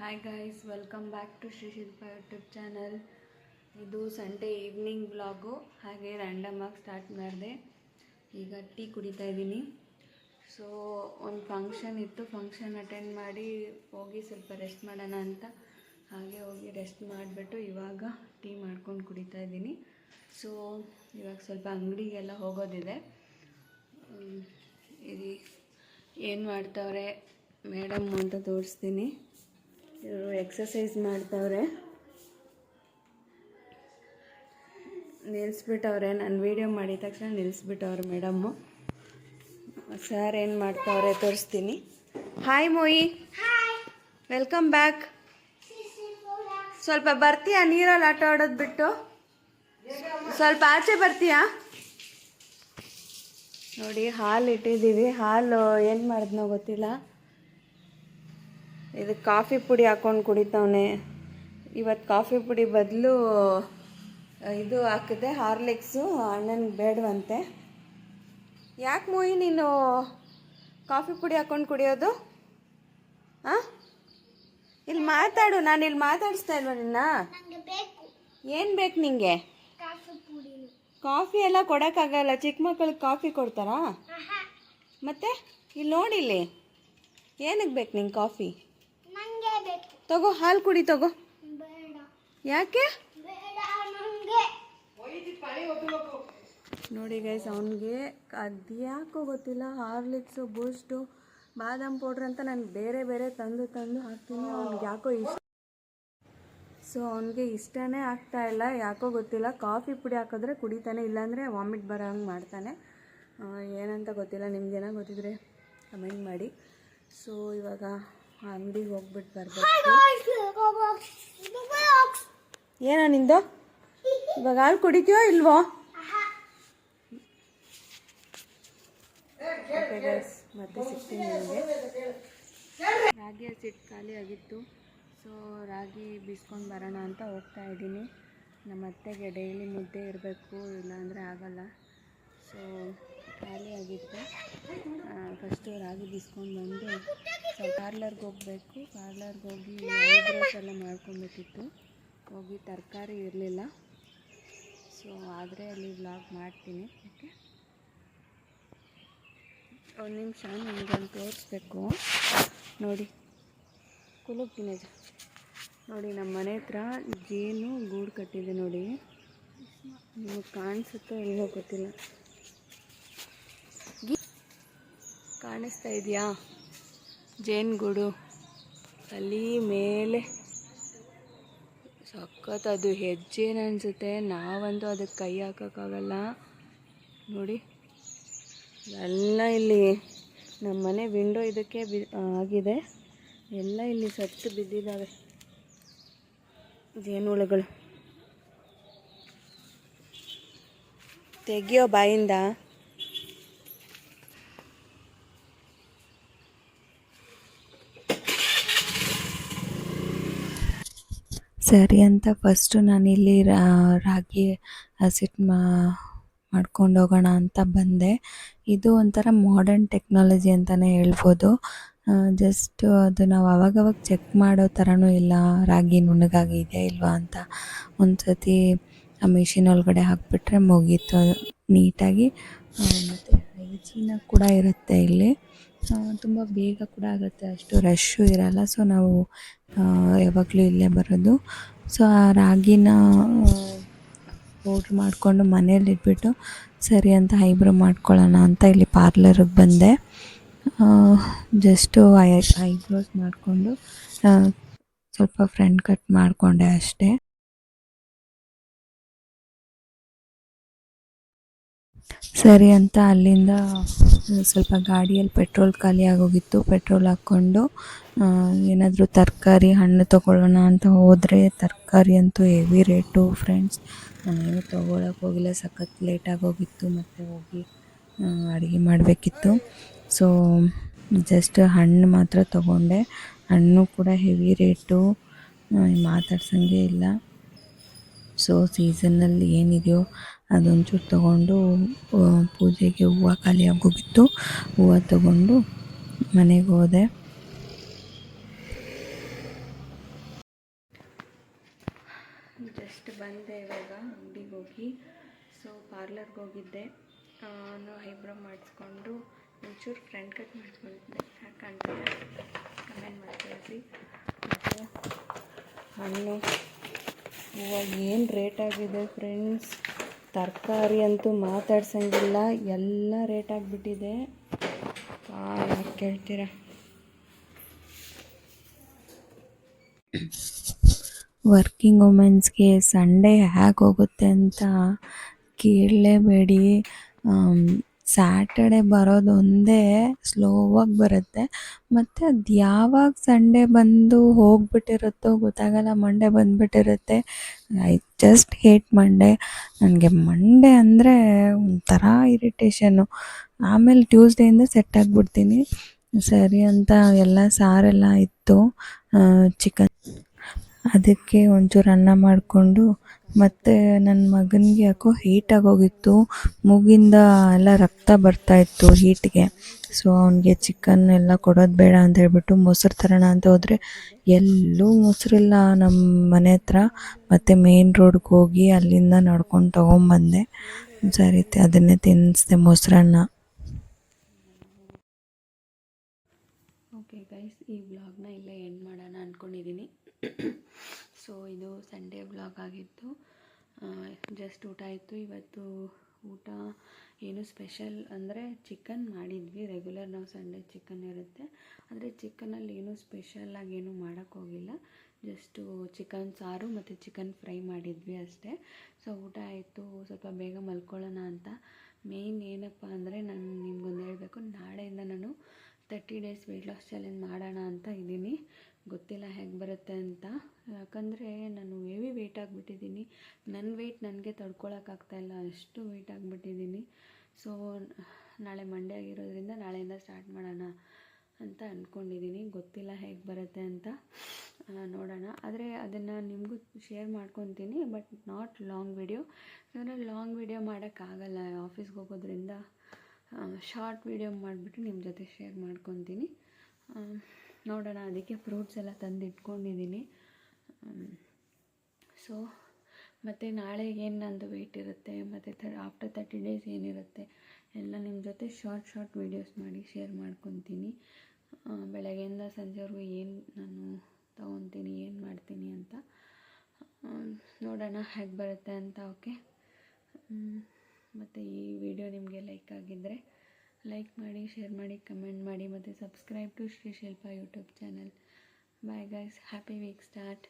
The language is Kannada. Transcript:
Hi guys welcome back to Shri Shilpa YouTube channel ಇದು ಸಂಡೇ ಈವ್ನಿಂಗ್ ಬ್ಲಾಗು ಹಾಗೆ ರ್ಯಾಂಡಮ್ ಆಗಿ ಸ್ಟಾರ್ಟ್ ಮಾಡಿದೆ. ಈಗ ಟೀ ಕುಡಿತಾ ಇದ್ದೀನಿ. ಸೊ ಒಂದು ಫಂಕ್ಷನ್ ಇತ್ತು. ಫಂಕ್ಷನ್ ಅಟೆಂಡ್ ಮಾಡಿ ಹೋಗಿ ಸ್ವಲ್ಪ ರೆಸ್ಟ್ ಮಾಡೋಣ ಅಂತ. ಹಾಗೆ ಹೋಗಿ ರೆಸ್ಟ್ ಮಾಡಿಬಿಟ್ಟು ಇವಾಗ ಟೀ ಮಾಡ್ಕೊಂಡು ಕುಡಿತಾ ಇದ್ದೀನಿ. ಸೊ ಇವಾಗ ಸ್ವಲ್ಪ ಅಂಗಡಿಗೆಲ್ಲ ಹೋಗೋದಿದೆ. ಇದು ಏನು ಮಾಡ್ತಾವ್ರೆ? ಮೇಡಮ್ ಅಂತ ತೋರಿಸ್ತೀನಿ. ಇವರು ಎಕ್ಸಸೈಸ್ ಮಾಡ್ತಾವ್ರೆ. ನಿಲ್ಲಿಸ್ಬಿಟ್ಟವ್ರೆ ನಾನು ವೀಡಿಯೋ ಮಾಡಿದ ತಕ್ಷಣ ನಿಲ್ಲಿಸ್ಬಿಟ್ಟವ್ರೆ ಮೇಡಮ್ಮು ಸರ್ ಏನು ಮಾಡ್ತಾವ್ರೆ ತೋರಿಸ್ತೀನಿ. ಹಾಯ್ ಮೋಯಿ ವೆಲ್ಕಮ್ ಬ್ಯಾಕ್ ಸ್ವಲ್ಪ ಬರ್ತೀಯಾ ನೀರಲ್ಲಿ ಆಟ ಆಡೋದು ಬಿಟ್ಟು? ಸ್ವಲ್ಪ ಆಚೆ ಬರ್ತೀಯಾ? ನೋಡಿ ಹಾಲು ಇಟ್ಟಿದ್ದೀವಿ. ಹಾಲು ಏನು ಮಾಡಿದ್ನೋ ಗೊತ್ತಿಲ್ಲ. ಇದು ಕಾಫಿ ಪುಡಿ ಹಾಕೊಂಡು ಕುಡಿತವನೆ. ಇವತ್ತು ಕಾಫಿ ಪುಡಿ ಬದಲು ಇದು ಹಾಕಿದೆ ಹಾರ್ಲಿಕ್ಸು ಅಣ್ಣನಿಗೆ ಬೇಡವಂತೆ. ಯಾಕೆ ಮೂಯಿ ನೀನು ಕಾಫಿ ಪುಡಿ ಹಾಕೊಂಡು ಕುಡಿಯೋದು? ಹಾಂ ಇಲ್ಲಿ ಮಾತಾಡು ನಾನು ಇಲ್ಲಿ ಮಾತಾಡಿಸ್ತಾ ಇಲ್ವ ನಿನ್ನ? ಏನು ಬೇಕು ನಿಂಗೆ? ಕಾಫಿ ಎಲ್ಲ ಕೊಡೋಕ್ಕಾಗಲ್ಲ ಚಿಕ್ಕ ಮಕ್ಕಳಿಗೆ ಕಾಫಿ ಕೊಡ್ತಾರಾ? ಮತ್ತೆ ಇಲ್ಲಿ. ನೋಡಿಲ್ಲಿ ಏನಕ್ಕೆ ಬೇಕು ನಿಂಗೆ ಕಾಫಿ? ತಗೋ ಹಾಲು ಕುಡಿ ತಗೋ. ಯಾಕೆ? ನೋಡಿ ಗೈಸ್ ಅವನಿಗೆ ಅದ್ಯಾಕೋ ಗೊತ್ತಿಲ್ಲ ಹಾರ್ಲಿಕ್ಸು ಬೂಸ್ಟು ಬಾದಾಮ್ ಪೌಡ್ರ್ ಅಂತ ನಾನು ಬೇರೆ ಬೇರೆ ತಂದು ತಂದು ಹಾಕ್ತೀನಿ. ಅವ್ನಿಗೆ ಯಾಕೋ ಇಷ್ಟ ಸೊ ಅವನಿಗೆ ಇಷ್ಟನೇ ಆಗ್ತಾ ಇಲ್ಲ ಯಾಕೋ ಗೊತ್ತಿಲ್ಲ. ಕಾಫಿ ಪುಡಿ ಹಾಕಿದ್ರೆ ಕುಡಿತಾನೆ ಇಲ್ಲಾಂದರೆ ವಾಮಿಟ್ ಬರೋ ಹಂಗೆ ಮಾಡ್ತಾನೆ ಏನಂತ ಗೊತ್ತಿಲ್ಲ ನಿಮ್ಗೇನ ಗೊತ್ತಿದ್ರೆ ಕಮೆಂಟ್ ಮಾಡಿ. ಸೊ ಇವಾಗ ಅಂಗಡಿಗೆ ಹೋಗ್ಬಿಟ್ಟು ಬರಬೇಕು. ಏನೋ ನಿಂದು? ಇವಾಗ ಹಾಲು ಕುಡಿತೀಯೋ ಇಲ್ವೋ? ಮತ್ತೆ ಸಿಗ್ತೀನಿ ನಿಮಗೆ. ರಾಗಿ ಹಸಿಟ್ಟು ಖಾಲಿ ಆಗಿತ್ತು. ಸೊ ರಾಗಿ ಬೀಸ್ಕೊಂಡು ಬರೋಣ ಅಂತ ಹೋಗ್ತಾ ಇದ್ದೀನಿ. ನಮ್ಮ ಅತ್ತೆಗೆ ಡೈಲಿ ಮುದ್ದೆ ಇರಬೇಕು ಇಲ್ಲಾಂದರೆ ಆಗಲ್ಲ. ಸೊ ಖಾಲಿ ಆಗಿತ್ತು ಫಸ್ಟು ರಾಗಿ ಬಿಸ್ಕೊಂಡು ಬಂದು ಸೊ ಪಾರ್ಲರ್ಗೆ ಹೋಗಬೇಕು. ಪಾರ್ಲರ್ಗೆ ಹೋಗಿ ಐಬ್ರೋಸ್ ಎಲ್ಲ ಮಾಡ್ಕೊಬೇಕಿತ್ತು ಹೋಗಿ ತರಕಾರಿ ಇರಲಿಲ್ಲ. ಸೊ ಆದರೆ ಅಲ್ಲಿ ಬ್ಲಾಗ್ ಮಾಡ್ತೀನಿ. ಓಕೆ ಒಂದು ನಿಮಿಷ ನಿಮಗೊಂದು ತೋರಿಸ್ಬೇಕು. ನೋಡಿ. ಕುಲುಕ್ತೀನಿ. ನೋಡಿ ನಮ್ಮ ಮನೆ ಹತ್ರ ಜೇನು ಗೂಡು ಕಟ್ಟಿದೆ ನೋಡಿ. ನಿಮಗೆ ಕಾಣಿಸುತ್ತೋ ಏನೋ ಗೊತ್ತಿಲ್ಲ. ಕಾಣಿಸ್ತಾ ಇದೆಯಾ? ಜೇನುಗೂಡು ಅಲ್ಲಿ ಮೇಲೆ. ಸಖತ್ ಅದು ಹೆಜ್ಜೇನು ಅನಿಸುತ್ತೆ. ನಾವಂತೂ ಅದಕ್ಕೆ ಕೈ ಹಾಕೋಕ್ಕಾಗಲ್ಲ. ನೋಡಿ. ಎಲ್ಲ ಇಲ್ಲಿ ನಮ್ಮ ಮನೆ ವಿಂಡೋ ಇದಕ್ಕೆ ಬಿ ಆಗಿದೆ. ಎಲ್ಲ ಇಲ್ಲಿ ಸತ್ತು ಬಿದ್ದಿದ್ದಾವೆ ಜೇನುಹುಳುಗಳು. ತೆಗಿಯೋ ಬಾಯಿಂದ ಸರಿ ಅಂತ ಫಸ್ಟು ನಾನಿಲ್ಲಿ ರಾಗಿ ಹಸಿಟ್ ಮಾ ಮಾಡ್ಕೊಂಡು ಹೋಗೋಣ ಅಂತ ಬಂದೆ. ಇದು ಒಂಥರ ಮಾಡರ್ನ್ ಟೆಕ್ನಾಲಜಿ ಅಂತಲೇ ಹೇಳ್ಬೋದು. ಜಸ್ಟ್ ಅದು ನಾವು ಅವಾಗವಾಗ ಚೆಕ್ ಮಾಡೋ ಥರನೂ ಇಲ್ಲ, ರಾಗಿ ನುಣ್ಣಗಾಗಿದೆಯಾ ಇಲ್ವಾ ಅಂತ. ಒಂದು ಸತಿ ಆ ಮಿಷಿನ್ ಒಳಗಡೆ ಹಾಕಿಬಿಟ್ರೆ ಮುಗೀತು. ನೀಟಾಗಿ ಮತ್ತು ಹೈಜೀನಾಗಿ ಕೂಡ ಇರುತ್ತೆ ಇಲ್ಲಿ. ತುಂಬ ಬೇಗ ಕೂಡ ಆಗುತ್ತೆ, ಅಷ್ಟು ರಶ್ಶು ಇರಲ್ಲ. ಸೊ ನಾವು ಯಾವಾಗಲೂ ಇಲ್ಲೇ ಬರೋದು. ಸೊ ಆ ರಾಗಿನ ಪೌಡ್ರ್ ಮಾಡಿಕೊಂಡು ಮನೇಲಿ ಇಟ್ಬಿಟ್ಟು, ಸರಿ ಅಂತ ಐಬ್ರೋ ಮಾಡ್ಕೊಳ್ಳೋಣ ಅಂತ ಇಲ್ಲಿ ಪಾರ್ಲರಿಗೆ ಬಂದೆ. ಜಸ್ಟು ಐ, ಐಬ್ರೋಸ್ ಮಾಡಿಕೊಂಡು ಸ್ವಲ್ಪ ಫ್ರಂಟ್ ಕಟ್ ಮಾಡಿಕೊಂಡೆ ಅಷ್ಟೇ. ಸರಿ ಅಂತ ಅಲ್ಲಿಂದ ಸ್ವಲ್ಪ ಗಾಡಿಯಲ್ಲಿ ಪೆಟ್ರೋಲ್ ಖಾಲಿ ಆಗೋಗಿತ್ತು. ಪೆಟ್ರೋಲ್ ಹಾಕ್ಕೊಂಡು ಏನಾದರೂ ತರಕಾರಿ ಹಣ್ಣು ತೊಗೊಳ್ಳೋಣ ಅಂತ ಹೋದರೆ ತರಕಾರಿ ಅಂತೂ ಹೆವಿ ರೇಟು ಫ್ರೆಂಡ್ಸ್. ನಾನೇನು ತೊಗೊಳಕ್ಕೆ ಹೋಗಿಲ್ಲ, ಸಖತ್ ಲೇಟಾಗಿ ಹೋಗಿತ್ತು ಮತ್ತು ಹೋಗಿ ಅಡುಗೆ ಮಾಡಬೇಕಿತ್ತು. ಸೊ ಜಸ್ಟ್ ಹಣ್ಣು ಮಾತ್ರ ತೊಗೊಂಡೆ. ಹಣ್ಣು ಕೂಡ ಹೆವಿ ರೇಟು. ಮಾತಾಡ್ಸಂಗೆ ಇಲ್ಲ. ಸೊ ಸೀಸನ್ನಲ್ಲಿ ಏನಿದೆಯೋ ಅದೊಂಚೂರು ತಗೊಂಡು ಪೂಜೆಗೆ ಹೂವು ಖಾಲಿಯಾಗೋಗಿತ್ತು ಹೂವು ತಗೊಂಡು ಮನೆಗೆ ಹೋದೆ. ಜಸ್ಟ್ ಬಂದೆ ಇವಾಗ ಅಂಗಡಿಗೆ ಹೋಗಿ. ಸೊ ಪಾರ್ಲರ್ಗೆ ಹೋಗಿದ್ದೆ. ನಾನು ಐಬ್ರೋ ಮಾಡಿಸ್ಕೊಂಡು ಒಂಚೂರು ಫ್ರೆಂಡ್ ಕಟ್ ಮಾಡಿಸ್ಕೊಂಡಿದ್ದೆ ಯಾಕಂತ ಕಮೆಂಟ್ ಮಾಡ್ತಾ ಮತ್ತು ಹಣ್ಣು. ಇವಾಗ ಏನು ರೇಟ್ ಆಗಿದೆ ಫ್ರೆಂಡ್ಸ್ ತರಕಾರಿ ಅಂತೂ ಮಾತಾಡ್ಸಂಗಿಲ್ಲ, ಎಲ್ಲ ರೇಟ್ ಆಗಿಬಿಟ್ಟಿದೆ. ಯಾಕೆ ಕೇಳ್ತೀರಾ? ವರ್ಕಿಂಗ್ ವುಮೆನ್ಸ್ಗೆ ಸಂಡೇ ಹೇಗೆ ಹೋಗುತ್ತೆ ಅಂತ ಕೇಳಲೇಬೇಡಿ. ಸ್ಯಾಟರ್ಡೆ ಬರೋದು ಒಂದೇ ಸ್ಲೋವಾಗಿ ಬರುತ್ತೆ. ಮತ್ತು ಅದು ಯಾವಾಗ ಸಂಡೇ ಬಂದು ಹೋಗ್ಬಿಟ್ಟಿರುತ್ತೋ ಗೊತ್ತಾಗಲ್ಲ ಮಂಡೇ ಬಂದುಬಿಟ್ಟಿರುತ್ತೆ. ಐ ಜಸ್ಟ್ ಹೇಟ್ ಮಂಡೇ ನನಗೆ ಮಂಡೇ ಅಂದರೆ ಒಂಥರ ಇರಿಟೇಷನ್ನು ಆಮೇಲೆ ಟ್ಯೂಸ್ಡೇಯಿಂದ ಸೆಟ್ ಆಗಿಬಿಡ್ತೀನಿ. ಸರಿ ಅಂತ ಎಲ್ಲ ಸಾರೆಲ್ಲ ಇತ್ತು. ಚಿಕನ್ ಅದಕ್ಕೆ ಒಂಚೂರು ಅನ್ನ ಮಾಡಿಕೊಂಡು ಮತ್ತು ನನ್ನ ಮಗನಿಗೆ ಯಾಕೋ ಹೀಟಾಗಿ ಹೋಗಿತ್ತು ಮೂಗಿಂದ ಎಲ್ಲ ರಕ್ತ ಬರ್ತಾಯಿತ್ತು ಹೀಟ್ಗೆ ಸೊ ಅವನಿಗೆ ಚಿಕನ್ ಎಲ್ಲ ಕೊಡೋದು ಬೇಡ ಅಂತ ಹೇಳ್ಬಿಟ್ಟು ಮೊಸರು ತರೋಣ ಅಂತ ಹೋದರೆ ಎಲ್ಲೂ ಮೊಸರಿಲ್ಲ ನಮ್ಮ ಮನೆ ಹತ್ರ. ಮತ್ತು ಮೇನ್ ರೋಡ್ಗೆ ಹೋಗಿ ಅಲ್ಲಿಂದ ನಡ್ಕೊಂಡು ತೊಗೊಂಬಂದೆ. ಸರಿ ಅದನ್ನೇ ತಿನ್ನಿಸ್ದೆ ಮೊಸರನ್ನ ಓಕೆ ಗೈಸ್ ಈ ವ್ಲಾಗ್ನ ಇಲ್ಲೇ ಎಂಡ್ ಮಾಡೋಣ ಅಂದ್ಕೊಂಡಿದ್ದೀನಿ ಸೊ ಇದು ಆಗಿತ್ತು ಜಸ್ಟ್ ಊಟ ಆಯಿತು. ಇವತ್ತು ಊಟ ಏನು ಸ್ಪೆಷಲ್ ಅಂದರೆ ಚಿಕನ್ ಮಾಡಿದ್ವಿ. ರೆಗ್ಯುಲರ್ ನಾವು ಸಂಡೇ ಚಿಕನ್ ಇರುತ್ತೆ. ಆದರೆ ಚಿಕನಲ್ಲಿ ಏನೂ ಸ್ಪೆಷಲ್ಲಾಗಿ ಏನೂ ಮಾಡೋಕ್ಕೋಗಿಲ್ಲ ಜಸ್ಟು ಚಿಕನ್ ಸಾರು ಮತ್ತು ಚಿಕನ್ ಫ್ರೈ ಮಾಡಿದ್ವಿ ಅಷ್ಟೇ. ಸೊ ಊಟ ಆಯಿತು. ಸ್ವಲ್ಪ ಬೇಗ ಮಲ್ಕೊಳ್ಳೋಣ ಅಂತ. ಮೇಯ್ನ್ ಏನಪ್ಪ ಅಂದರೆ ನಾನು ನಿಮ್ಗೊಂದು ಹೇಳಬೇಕು. ನಾಳೆಯಿಂದ ನಾನು thirty days weight loss challenge ಮಾಡೋಣ ಅಂತ ಇದ್ದೀನಿ. ಗೊತ್ತಿಲ್ಲ ಹೇಗೆ ಬರುತ್ತೆ ಅಂತ. ಯಾಕಂದರೆ ನಾನು ಹೆವಿ ವೆಯ್ಟ್ ಆಗಿಬಿಟ್ಟಿದ್ದೀನಿ. ನನ್ನ ವೆಯ್ಟ್ ನನಗೆ ತಡ್ಕೊಳಕ್ಕಾಗ್ತಾಯಿಲ್ಲ ಅಷ್ಟು ವೆಯ್ಟ್ ಆಗಿಬಿಟ್ಟಿದ್ದೀನಿ. ಸೊ ನಾಳೆ ಮಂಡೇ ಆಗಿರೋದ್ರಿಂದ ನಾಳೆಯಿಂದ ಸ್ಟಾರ್ಟ್ ಮಾಡೋಣ ಅಂತ ಅಂದ್ಕೊಂಡಿದ್ದೀನಿ ಗೊತ್ತಿಲ್ಲ ಹೇಗೆ ಬರುತ್ತೆ ಅಂತ ನೋಡೋಣ. ಆದರೆ ಅದನ್ನು ನಿಮಗೂ ಶೇರ್ ಮಾಡ್ಕೊತೀನಿ ಬಟ್ ನಾಟ್ ಲಾಂಗ್ ವಿಡಿಯೋ ಯಾಕಂದರೆ ಲಾಂಗ್ ವಿಡಿಯೋ ಮಾಡೋಕ್ಕಾಗಲ್ಲ ಆಫೀಸ್ಗೆ ಹೋಗೋದ್ರಿಂದ ಶಾರ್ಟ್ ವಿಡಿಯೋ ಮಾಡಿಬಿಟ್ಟು ನಿಮ್ಮ ಜೊತೆ ಶೇರ್ ಮಾಡ್ಕೊತೀನಿ. ನೋಡೋಣ, ಅದಕ್ಕೆ ಫ್ರೂಟ್ಸ್ ಎಲ್ಲ ತಂದು ಇಟ್ಕೊಂಡಿದ್ದೀನಿ ಸೊ ಮತ್ತು ನಾಳೆ ಏನು ನಂದು ವೆಯ್ಟ್ ಇರುತ್ತೆ, ಮತ್ತು ತ ಆಫ್ಟರ್ ತರ್ಟಿ ಡೇಸ್ ಏನಿರುತ್ತೆ, ಎಲ್ಲ ನಿಮ್ಮ ಜೊತೆ ಶಾರ್ಟ್ ಶಾರ್ಟ್ ವೀಡಿಯೋಸ್ ಮಾಡಿ ಶೇರ್ ಮಾಡ್ಕೊತೀನಿ. ಬೆಳಗ್ಗೆಯಿಂದ ಸಂಜೆವರೆಗೂ ಏನು ನಾನು ತೊಗೊತೀನಿ, ಏನು ಮಾಡ್ತೀನಿ ಅಂತ ನೋಡೋಣ ಹೇಗೆ ಬರುತ್ತೆ ಅಂತ ಓಕೆ ಮತ್ತು ಈ ವಿಡಿಯೋ ನಿಮಗೆ ಲೈಕ್ ಆಗಿದ್ದರೆ ಲೈಕ್ ಮಾಡಿ ಶೇರ್ ಮಾಡಿ ಕಮೆಂಟ್ ಮಾಡಿ, ಮತ್ತು subscribe to Shri Shilpa YouTube channel bye guys happy week start